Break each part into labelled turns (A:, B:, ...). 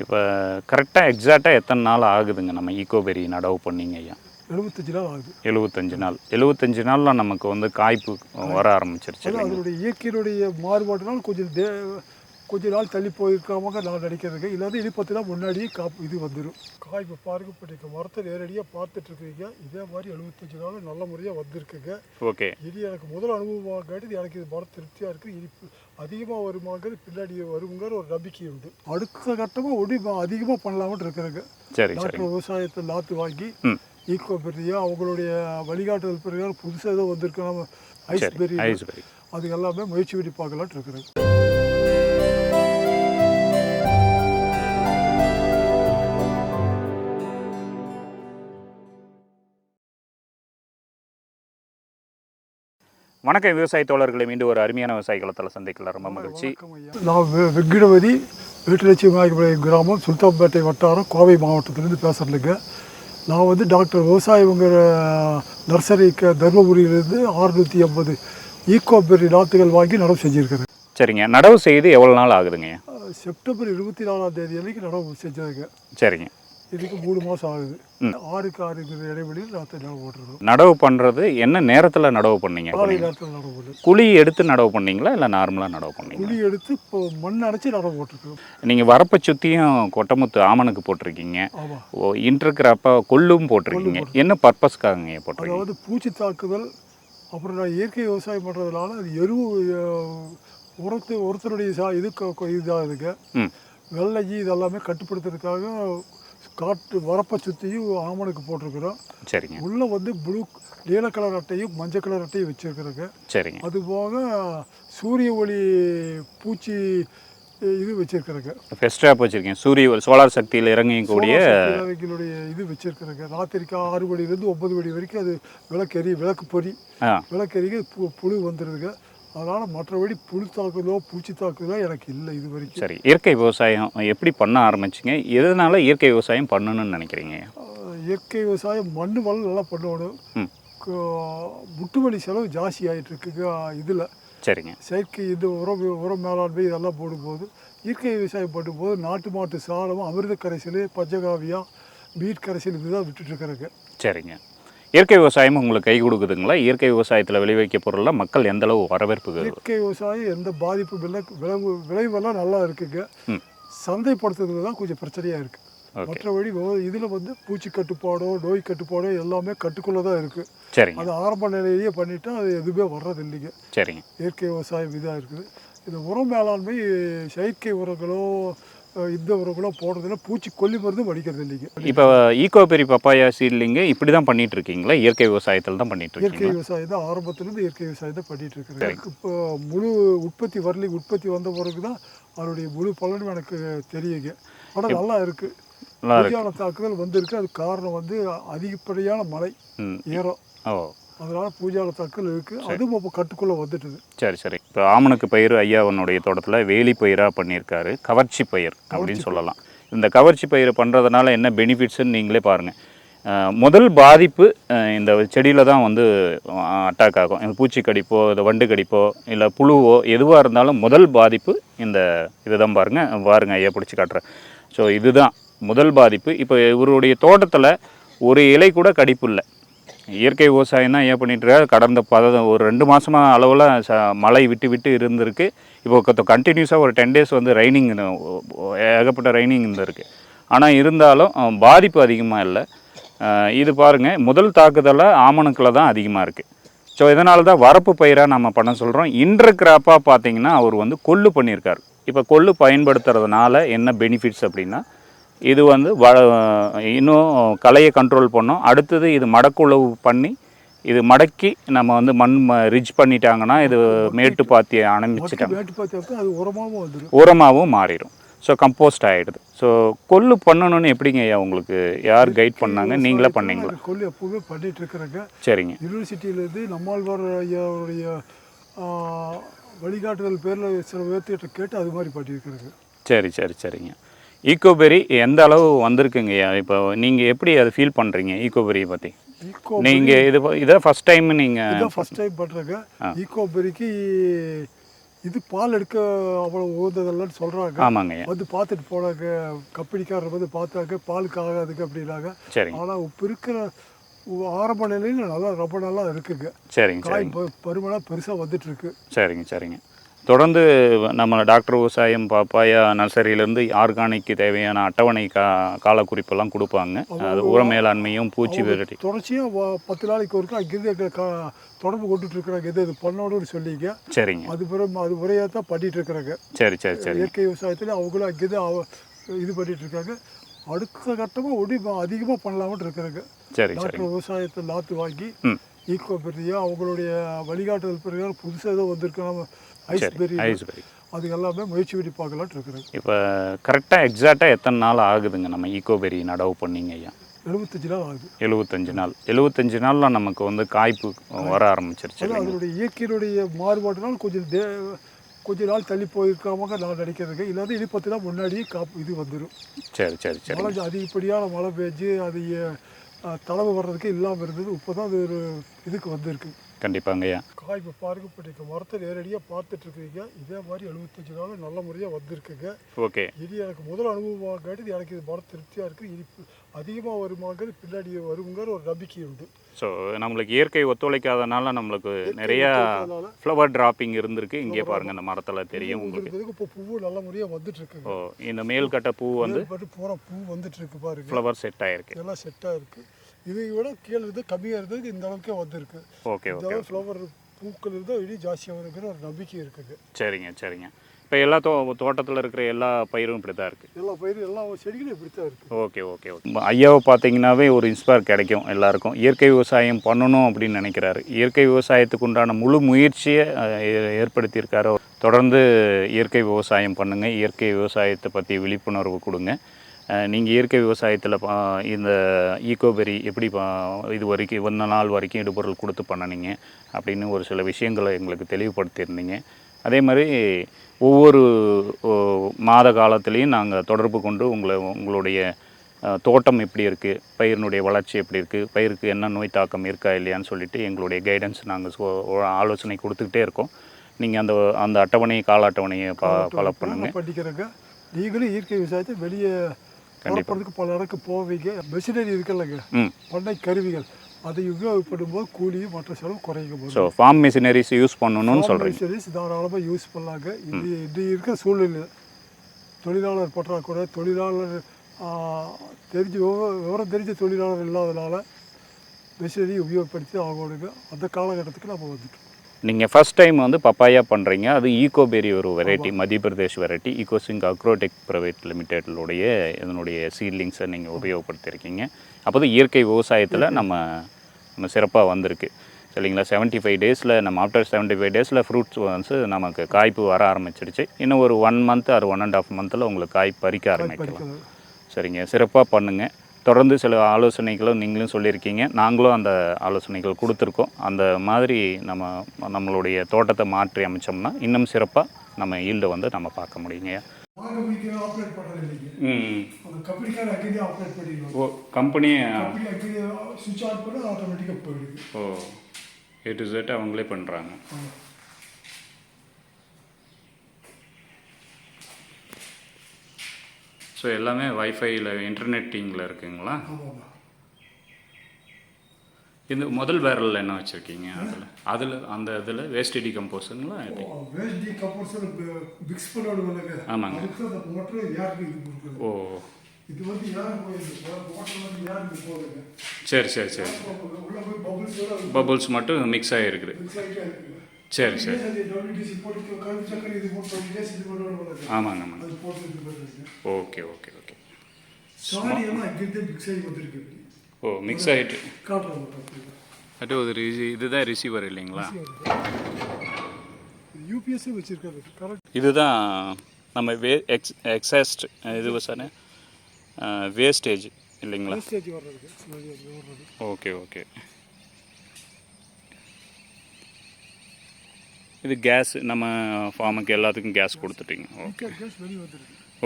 A: இப்போ கரெக்டாக எக்ஸாக்டாக எத்தனை நாள் ஆகுதுங்க? நம்ம ஈகோபெரி நடவு பண்ணீங்க ஐயா.
B: எழுபத்தஞ்சு நாள் ஆகுது.
A: எழுபத்தஞ்சு நாள். எழுபத்தஞ்சு நாளில் நமக்கு வந்து காய்ப்பு வர ஆரம்பிச்சிருச்சு
B: அதனுடைய இயற்கையினுடைய மாறுபாட்டினால் கொஞ்சம் தே கொஞ்ச நாள் தள்ளி போயிருக்காம நான் நினைக்கிறதுங்க. இல்லாத இனி பத்து நாள் முன்னாடியே காப்பு இது வந்துடும் காய் இப்போ பாருங்க இப்போ நீங்கள் மரத்தை நேரடியாக பார்த்துட்டு இருக்கீங்க. இதே மாதிரி எழுபத்தஞ்சு நாள் நல்ல முறையாக வந்திருக்குங்க.
A: ஓகே.
B: இது எனக்கு முதல் அனுபவமாக காட்டி எனக்கு இது மரம் திருப்தியாக இருக்குது. இனி அதிகமாக வருமாங்கிறது பின்னாடி வருங்கிற ஒரு நம்பிக்கை உண்டு. அடுத்த கட்டமாக ஒடி அதிகமாக பண்ணலாம்னு இருக்கிறேங்க. டாக்டர் விவசாயத்தை நாற்று வாங்கி ஈக்கோ பெரியா அவங்களுடைய வழிகாட்டுதல் பிரகாரம் புதுசாக ஏதோ வந்திருக்கு நம்ம
A: ஐஸ்பெரி
B: அது எல்லாமே முயற்சி பண்ணி பார்க்கலான்ட்டு இருக்கிறேன்.
A: வணக்கம் விவசாய தோழர்களை மீண்டும் ஒரு அருமையான விவசாய களத்தில் சந்திக்கலாம். ரொம்ப மகிழ்ச்சி.
B: நான் வெங்கிடவதி வீட்டுலட்சுமி கிராமம் சுல்தான்பேட்டை வட்டாரம் கோவை மாவட்டத்திலேருந்து பேசுகிறேங்க நான் வந்து டாக்டர் விவசாயங்கிற நர்சரிக்கு தருமபுரியிலேருந்து ஆறுநூற்றி ஐம்பது ஈக்கோ பெரி நாற்றுகள் வாங்கி நடவு செஞ்சுருக்கிறேன்.
A: சரிங்க. நடவு செய்து எவ்வளோ நாள் ஆகுதுங்க?
B: செப்டம்பர் இருபத்தி நாலாம் தேதி அன்னைக்கு நடவு செஞ்சதுங்க
A: சரிங்க.
B: இதுக்கு மூணு மாதம் ஆகுது. ஆறுக்கு ஆறுங்கிற இடைவெளியில் நாற்று நடவு போட்டுருக்கோம்?
A: நடவு பண்ணுறது என்ன நேரத்தில் நடவு பண்ணீங்க?
B: காலை நேரத்தில் நடவு போட்டு
A: குழி எடுத்து நடவு பண்ணீங்களா? இல்லை நார்மலாக நடவு பண்ணீங்க
B: குழி எடுத்து இப்போ மண் அடைச்சி நடவு போட்டிருக்கோம்.
A: நீங்கள் வரப்பை சுற்றியும் கொட்டமுத்து ஆமனுக்கு போட்டிருக்கீங்க.
B: ஆமாம்
A: ஓ இன்றிருக்கிறப்ப கொள்ளும் போட்டிருக்கீங்க. என்ன பர்பஸ்க்காக போட்டிருக்கீங்க?
B: அதாவது பூச்சி தாக்குதல் அப்புறம் நான் இயற்கை விவசாயம் பண்ணுறதுனால அது எருவு உரத்து உரத்தினுடைய சா இது இதாகுதுங்க.
A: ம்.
B: வெள்ளையி இதெல்லாமே கட்டுப்படுத்துறதுக்காக காட்டு வரப்பை சுற்றியும் ஆமணுக்கு போட்டிருக்கிறோம்.
A: சரிங்க.
B: உள்ளே வந்து ப்ளூ நீல கலர் அட்டையும் மஞ்சள் கலர் அட்டையும் வச்சுருக்குறேங்க
A: சரிங்க.
B: அதுபோக சூரிய ஒளி பூச்சி இது வச்சுருக்குறேங்க
A: ஃபெஸ்ட்ராப் வச்சுருக்கீங்க. சூரிய சோலார் சக்தியில் இறங்கக்கூடிய
B: எங்களுடைய இது வச்சுருக்குறேங்க ராத்திரிக்கு ஆறு மணிலேருந்து ஒன்பது மணி வரைக்கும் அது விளக்கெறி விளக்கு பொறி விளக்கெறிக்கு பு புழு வந்துடுதுங்க அதனால் மற்றபடி புழு தாக்குதலோ பூச்சி தாக்குதலோ எனக்கு இல்லை இது வரைக்கும்
A: சரி இயற்கை விவசாயம் எப்படி பண்ண ஆரம்பிச்சிங்க? எதனால இயற்கை விவசாயம் பண்ணணும்னு நினைக்கிறீங்க?
B: இயற்கை விவசாயம் மண் வளம் நல்லா பண்ணணும்.
A: ம்.
B: க- முட்டு வலி செலவு ஜாஸ்தி ஆகிட்டு இருக்குங்க இதில்.
A: சரிங்க.
B: செயற்கை இது உரம் உரம் மேலாண்மை இதெல்லாம் போடும்போது இயற்கை விவசாயம் பண்ணும்போது நாட்டு மாட்டு சாணம் அமிர்த கரைசல் பஞ்சகாவியம் மீட் கரைசல் இதுதான் விட்டுட்டு இருக்கிறேங்க.
A: சரிங்க. இயற்கை விவசாயம் உங்களுக்கு கை கொடுக்குதுங்களா? இயற்கை விவசாயத்தில் விளைவிக்க பொருள்லாம் மக்கள் எந்த அளவு வரவேற்பு
B: இயற்கை விவசாயம் எந்த பாதிப்பும் இல்லை. விளைவு விளைவெல்லாம் நல்லா இருக்குங்க.
A: ம்.
B: சந்தைப்படுத்துறதுல தான் கொஞ்சம் பிரச்சனையாக இருக்குது மற்றபடி இதில் வந்து பூச்சி கட்டுப்பாடோ நோய் கட்டுப்பாடோ எல்லாமே கட்டுக்குள்ளே தான் இருக்குது
A: சரிங்க.
B: அது ஆரம்ப நிலையிலேயே பண்ணிட்டா அது எதுவுமே வர்றது இல்லைங்க.
A: சரிங்க.
B: இயற்கை விவசாயம் இதாக இருக்குது. இந்த உரம் மேலாண்மை செயற்கை உரங்களோ இந்த உரங்களோ போடுறதுல பூச்சி கொல்லி மருந்தும் அடிக்கிறது இல்லைங்க.
A: இப்போ ஈகோ பெரி பப்பாயா சீட்லிங்க இப்படி தான் பண்ணிட்டு இருக்கீங்களா இயற்கை விவசாயத்தில் தான் பண்ணிட்டு
B: இயற்கை விவசாயம் தான் ஆரம்பத்துலேருந்து இயற்கை விவசாயம் தான் பண்ணிட்டு இருக்கிறேன் இப்போ முழு உற்பத்தி வரலி உற்பத்தி வந்த பிறகு தான் அதனுடைய முழு பலனும் எனக்கு தெரியுங்க. ஆனால் நல்லா இருக்குது தாக்குதல் வந்திருக்கு. அது காரணம் வந்து அதிகப்படியான மழை
A: ம்.
B: ஈரம்
A: ஓ.
B: அதனால பூஜால தாக்குதல் இருக்குது அதுவும் இப்போ கட்டுக்குள்ளே வந்துட்டுது.
A: சரி சரி. இப்போ ஆமணக்கு பயிர் ஐயாவனுடைய தோட்டத்தில் வேலி பயிராக பண்ணியிருக்காரு. கவர்ச்சி பயிர் அப்படின்னு சொல்லலாம். இந்த கவர்ச்சி பயிரை பண்ணுறதுனால என்ன பெனிஃபிட்ஸ்ன்னு நீங்களே பாருங்கள் முதல் பாதிப்பு இந்த செடியில் தான் வந்து அட்டாக் ஆகும். இந்த பூச்சி கடிப்போ இந்த வண்டு கடிப்போ இல்லை புழுவோ எதுவாக இருந்தாலும் முதல் பாதிப்பு இந்த இதுதான் பாருங்கள் பாருங்க ஐயா பிடிச்சி காட்டுறேன். ஸோ இதுதான் முதல் பாதிப்பு. இப்போ இவருடைய தோட்டத்தில் ஒரு இலை கூட கடிப்பு இல்லை. இயற்கை விவசாயம் தான் ஏன் பண்ணிட்டுருக்காரு கடந்த பத ஒரு ரெண்டு மாதமாக அளவில் ச மழை விட்டு விட்டு இருந்திருக்கு. இப்போ கண்டினியூஸாக ஒரு டென் டேஸ் வந்து ரைனிங் ஏகப்பட்ட ரைனிங் இருந்திருக்கு. ஆனால் இருந்தாலும் பாதிப்பு அதிகமாக இல்லை. இது பாருங்கள் முதல் தாக்குதலில் ஆமணக்கில் தான் அதிகமாக இருக்குது ஸோ இதனால தான் வரப்பு பயிராக நம்ம பண்ண சொல்கிறோம் இன்ற கிராப்பாக பார்த்தீங்கன்னா அவர் வந்து கொள்ளு பண்ணியிருக்காரு. இப்போ கொள்ளு பயன்படுத்துறதுனால என்ன பெனிஃபிட்ஸ் அப்படின்னா இது வந்து வ இன்னும் களையை கண்ட்ரோல் பண்ணோம். அடுத்தது இது மடக்குழவு பண்ணி இது மடக்கி நம்ம வந்து மண் ரிச் பண்ணிட்டாங்கன்னா இது மேட்டு பாத்தி ஆரம்பிச்சிட்டாங்க
B: உரமாகவும்
A: மாறிடும். ஸோ கம்போஸ்ட் ஆகிடுது ஸோ கொள்ளு பண்ணணும்னு எப்படிங்க ஐயா உங்களுக்கு யார் கைட் பண்ணாங்க? நீங்களே பண்ணீங்களா?
B: கொல்லி எப்பவுமே பண்ணிட்டு இருக்கிறேங்க.
A: சரிங்க.
B: யூனிவர்சிட்டியிலேருந்து நம்மாழ்வார் ஐயாவுடைய வழிகாட்டுதல் பேரில் சில பேர்த்திட்ட கேட்டு அது மாதிரி பண்ணியிருக்கிறேங்க.
A: சரி சரி சரிங்க. ஈகோபெரி எந்த அளவு வந்திருக்குங்க? ஐயா இப்போ நீங்கள் எப்படி அதை ஃபீல் பண்ணுறீங்க ஈகோபெரியை பற்றி நீங்கள் இது இதை ஃபஸ்ட் டைம் நீங்கள்
B: இதான் ஃபஸ்ட் டைம் பண்ணுறேங்க ஈக்கோ பெரிக்கு இது பால் எடுக்க அவ்வளோ உகந்ததல்லன்னு சொல்கிறாங்க
A: ஆமாங்க.
B: வந்து பார்த்துட்டு போனாங்க. கம்பெனிக்காரர் வந்து பார்த்தாங்க. பாலுக்கு ஆகாதுங்க அப்படின்னாங்க.
A: சரிங்க.
B: ஆனால் இப்போ இருக்கிற ஆரம்ப நிலையில் நல்லா ரொம்ப நல்லா இருக்குங்க.
A: சரிங்க
B: காய் பருமனாக பெருசாக வந்துட்டு இருக்கு
A: சரிங்க சரிங்க. தொடர்ந்து நம்ம டாக்டர் விவசாயம் பாப்பாயா நர்சரியிலேருந்து ஆர்கானிக்கு தேவையான அட்டவணை கா காலக்குறிப்பெல்லாம் கொடுப்பாங்க. அது உர மேலாண்மையும் பூச்சி விரட்டி.
B: தொடர்ச்சியாக பத்து நாளைக்கு ஒருக்கா அங்கேருந்து தொடர்பு கொண்டுட்டு இருக்கிறாங்க எது இது பண்ணணும்னு சொல்லிங்க.
A: சரிங்க.
B: அது பிறகு அது முறையாக தான் பண்ணிட்டு இருக்கிறாங்க
A: சரி சரி சரி.
B: இயற்கை விவசாயத்தில் அவங்களும் அங்கேருந்து இது பண்ணிட்டு இருக்காங்க அடுத்த கட்டமாக ஒடி அதிகமாக பண்ணலாம்னு இருக்கிறாங்க.
A: சரிங்க
B: டாக்டர் விவசாயத்தை நாற்று வாங்கி ஈக்கோ பெரியா அவங்களுடைய வழிகாட்டுதல் பிரகாரம் புதுசாக ஏதோ வந்திருக்கு. நம்ம ஐஸ்
A: சரி
B: பெரி.
A: ஐஸ்பெரி
B: அது எல்லாமே முயற்சி பண்ணி பார்க்கலான்ட்டு இருக்கிறாங்க
A: இப்போ கரெக்டாக எக்ஸாக்டாக எத்தனை நாள் ஆகுதுங்க? நம்ம ஈகோபெரி நடவு பண்ணீங்க ஐயா.
B: எழுபத்தஞ்சு நாள் ஆகுது.
A: எழுபத்தஞ்சு நாள். எழுபத்தஞ்சு நாளில் நமக்கு வந்து காய்ப்பு வர ஆரம்பிச்சிருச்சு
B: அதனுடைய இயற்கையினுடைய மாறுபாட்டினால் கொஞ்சம் தே கொஞ்ச நாள் தள்ளி போயிருக்காமங்க நான் நினைக்கிறதுங்க இல்லாத இது பத்து நாள் முன்னாடியே காப்பு இது வந்துடும்
A: சரி சரி சரி.
B: மழை அதிகப்படியான மழை பெஞ்சு அது தளவு வர்றதுக்கு இல்லாமல் இருந்தது. இப்போ தான் அது ஒரு இதுக்கு வந்திருக்கு.
A: கண்டிப்பாங்க ஐயா.
B: காய் இப்போ பாருங்க இப்போ நீங்கள் மரத்தை நேரடியாக பார்த்துட்டு இருக்கீங்க இதே மாதிரி எழுபத்தஞ்சு நாள் நல்ல முறையாக வந்திருக்குங்க.
A: ஓகே.
B: இது எனக்கு முதல் அனுபவமாகாட்டி எனக்கு இது மரம் திருப்தியாக இருக்குது இது அதிகமாக வருமாங்கிறது பின்னாடி வருங்கிற ஒரு நம்பிக்கை உண்டு.
A: ஸோ நம்மளுக்கு இயற்கை ஒத்துழைக்காதனால நம்மளுக்கு நிறையா ஃப்ளவர் டிராப்பிங் இருந்திருக்கு. இங்கே பாருங்க இந்த மரத்தில் தெரியும் உங்களுக்கு.
B: இப்போ பூவு நல்ல முறையாக வந்துட்டு இருக்குங்க
A: ஓ இந்த மேல் கட்ட பூ வந்து
B: பூரா பூ வந்துட்டு இருக்கு பாருங்க.
A: ஃப்ளவர் செட் ஆயிருக்கு.
B: இதெல்லாம் செட்டாக இருக்கு இதை விட கீழே இருந்து கம்மியாக இருந்ததுக்கு இந்த அளவுக்கே வந்திருக்கு.
A: ஓகே
B: ஃப்ளவர் பூக்கள் இருந்தால் இனி ஜாஸ்தியாக வருங்கிற ஒரு நம்பிக்கை இருக்குங்க
A: சரிங்க சரிங்க. இப்போ எல்லா தோ தோட்டத்தில் இருக்கிற எல்லா பயிரும் இப்படி தான் இருக்குது
B: எல்லா பயிரும் எல்லா செடிகளும் இப்படி தான் இருக்குது
A: ஓகே ஓகே. ஓகே ஐயாவை பார்த்தீங்கன்னாவே ஒரு இன்ஸ்பயர் கிடைக்கும் எல்லாருக்கும். இயற்கை விவசாயம் பண்ணணும் அப்படின்னு நினைக்கிறாரு. இயற்கை விவசாயத்துக்கு உண்டான முழு முயற்சியை ஏற்படுத்தியிருக்காரு. தொடர்ந்து இயற்கை விவசாயம் பண்ணுங்கள் இயற்கை விவசாயத்தை பற்றி விழிப்புணர்வு கொடுங்க. நீங்கள் இயற்கை விவசாயத்தில் இந்த ஈகோபெரி எப்படி பா- இது வரைக்கும் இவ்வளோ நாள் வரைக்கும் இடுபொருள் கொடுத்து பண்ணனீங்க அப்படின்னு ஒரு சில விஷயங்களை எங்களுக்கு தெளிவுபடுத்தியிருந்தீங்க. அதே மாதிரி ஒவ்வொரு மாத காலத்துலேயும் நாங்கள் தொடர்பு கொண்டு உங்களை உங்களுடைய தோட்டம் எப்படி இருக்குது பயிரினுடைய வளர்ச்சி எப்படி இருக்குது பயிருக்கு என்ன நோய் தாக்கம் இருக்கா இல்லையான்னு சொல்லிட்டு எங்களுடைய கைடன்ஸ் நாங்கள் ஆலோசனை கொடுத்துக்கிட்டே இருக்கோம். நீங்கள் அந்த அந்த அட்டவணை கால அட்டவணையை பா ஃபாலோ பண்ணுங்கள்
B: பண்ணிக்கிறேங்க. நீங்களும் இயற்கை விவசாயத்தை வெளியே வளர்ப்பறதுக்கு பல இடத்துக்கு போவீங்க. மெஷினரி இருக்குல்லங்க.
A: ம்.
B: பண்ணை கருவிகள். அதை உபயோகப்படும் போது கூலியும் மற்ற செலவு போது.
A: ஸோ ஃபார்ம் மிஷினரிஸ் யூஸ் பண்ணணும்னு சொல்கிறீங்க
B: மிஷினரிஸ் தாராளமாக யூஸ் பண்ணலாங்க. இது இது இருக்கிற சூழ்நிலை. தொழிலாளர் பற்றாக்குறை தொழிலாளர் தெரிஞ்ச விவ- விவரம் தெரிஞ்ச தொழிலாளர் இல்லாதனால மிஷினரி உபயோகப்படுத்தி ஆகணுங்க. அந்த காலகட்டத்துக்கு நம்ம வந்துட்டோம்.
A: நீங்கள் ஃபஸ்ட் டைம் வந்து பப்பாயா பண்ணுறீங்க அது ஈகோபெரி ஒரு variety Madhya Pradesh variety Ecosing Agrotech private லிமிடெட்லுடைய இதனுடைய சீட்லிங்ஸை நீங்கள் உபயோகப்படுத்தியிருக்கீங்க. அப்போ இயற்கை விவசாயத்தில் நம்ம நம்ம சிறப்பாக வந்திருக்கு. சரிங்களா? செவன்ட்டி ஃபைவ் டேஸில் நம்ம ஆஃப்டர் செவன்ட்டி ஃபைவ் டேஸில் ஃப்ரூட்ஸ் வந்து நமக்கு காய்ப்பு வர ஆரம்பிச்சிடுச்சு இன்னும் ஒரு one month or one and half மந்தில் உங்களுக்கு காய் பறிக்க ஆரம்பிக்கலாம். சரிங்க. சிறப்பாக பண்ணுங்கள் தொடர்ந்து சில ஆலோசனைகளும் நீங்களும் சொல்லியிருக்கீங்க. நாங்களும் அந்த ஆலோசனைகள் கொடுத்துருக்கோம். அந்த மாதிரி நம்ம நம்மளுடைய தோட்டத்தை மாற்றி அமைச்சோம்னா இன்னும் சிறப்பாக நம்ம ஈல்டை வந்து நம்ம பார்க்க முடியுங்க ஓ கம்பெனியே ஓ ஏ டு Z அவங்களே பண்ணுறாங்க ஸோ எல்லாமே வைஃபைல இன்டர்நெட்டிங்கில் இருக்குங்களா? இந்த முதல் பேரலில் என்ன வச்சுருக்கீங்க அதில்? அதில் அந்த இதில் வேஸ்ட் டிகம்போஸுங்களா
B: வேஸ்ட் டி கம்போஸ்டர் மிக்ஸ் பண்ணுவாங்க
A: ஆமாங்க. ஓ.
B: இது வந்து யாருக்கு
A: சரி சரி சரி.
B: பபுள்ஸ்
A: மட்டும் மிக்ஸ் ஆகிருக்குது சரி சரி. ஆமாங்க ஆமாங்க. ஓகே ஓகே ஓகே ஓ மிக்ஸ் ஆகிட்டு அது ஒரு ரிசி இதுதான் ரிசீவர் இல்லைங்களா?
B: யூபிஎஸ்ஸே வச்சிருக்காரு. கரெக்ட்
A: இதுதான் நம்ம வே எக்ஸ் எக்ஸாஸ்ட் இது சார் வேஸ்டேஜ் இல்லைங்களா? ஓகே ஓகே இது கேஸ் நம்ம ஃபார்முக்கு எல்லாத்துக்கும் கேஸ் கொடுத்துட்டீங்க. ஓகே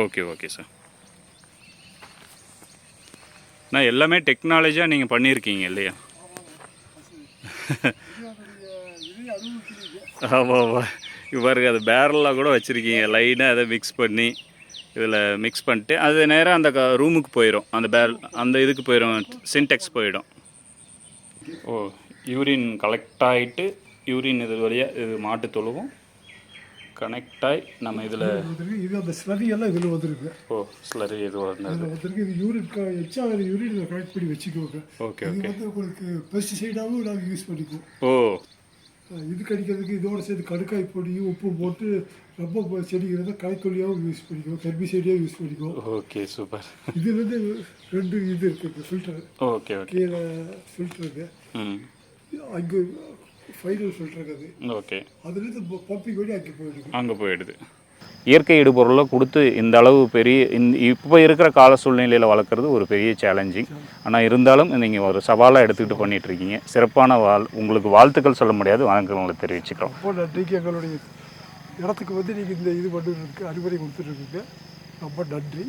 B: ஓகே
A: ஓகே சார் நான் எல்லாமே டெக்னாலஜியாக நீங்கள் பண்ணியிருக்கீங்க இல்லையா? ஆமாம் ஆமாம் அது பேரலாக கூட வச்சுருக்கீங்க. லைனாக அதை மிக்ஸ் பண்ணி இதில் மிக்ஸ் பண்ணிட்டு அது நேராக அந்த ரூமுக்கு போயிடும் அந்த பேரல் அந்த இதுக்கு போயிடும் சின்டெக்ஸ் போயிடும். ஓ யூரின் கலெக்ட் ஆகிட்டு யூரின் இது வழியாக இது மாட்டு தொழுவும். கனெக்ட் ஆகி நம்ம இதில்
B: இது அந்த ஸ்லரி எல்லாம் இதில் வந்துருக்கு.
A: ஓ ஸ்லரி இது வந்தது
B: வந்துருக்கு. இது யூரின் எச்சா யூரின் இதில் கனெக்ட் பண்ணி வச்சுக்கோங்க.
A: ஓகே
B: இது வந்து உங்களுக்கு பெஸ்டிசைடாகவும் நாங்கள் யூஸ் பண்ணிக்குவோம்.
A: ஓ.
B: இது கடிக்கிறதுக்கு இதோட சேர்த்து கடுக்காய் பொடியும் உப்பு போட்டு ரொம்ப செடிக்கிறத களைக்கொல்லியாகவும் யூஸ் பண்ணிக்குவோம். ஹெர்பிசைடியாகவும் யூஸ் பண்ணிக்குவோம்.
A: Okay super.
B: இதுலேருந்து ரெண்டு இது இருக்குது ஃபில்டர்
A: ஓகே ஓகே.
B: கீழே ஃபில்டர் இருக்குது
A: ம்.
B: அங்கே ஃபைனல் ஃபில்டர் இருக்குது
A: ஓகே.
B: அதுலேருந்து பம்பிங் வழி அங்கே போயிடுது.
A: அங்கே போயிடுது. இயற்கை இடுபொருளை கொடுத்து இந்த அளவு பெரிய இந்த இப்போ இருக்கிற கால சூழ்நிலையில் வளர்க்குறது ஒரு பெரிய சேலஞ்சிங் ஆனால் இருந்தாலும் நீங்கள் ஒரு சவாலாக எடுத்துக்கிட்டு பண்ணிட்டு இருக்கீங்க சிறப்பான வாழ் உங்களுக்கு வாழ்த்துக்கள் சொல்ல முடியாது. வணக்கங்களை தெரிவிச்சுக்கிறோம்.
B: ரொம்ப நன்றிக்கு எங்களுடைய இடத்துக்கு வந்து நீங்கள் இந்த இது பண்ணுறதுக்கு அறிவுரை கொடுத்துட்ருக்கீங்க ரொம்ப நன்றி.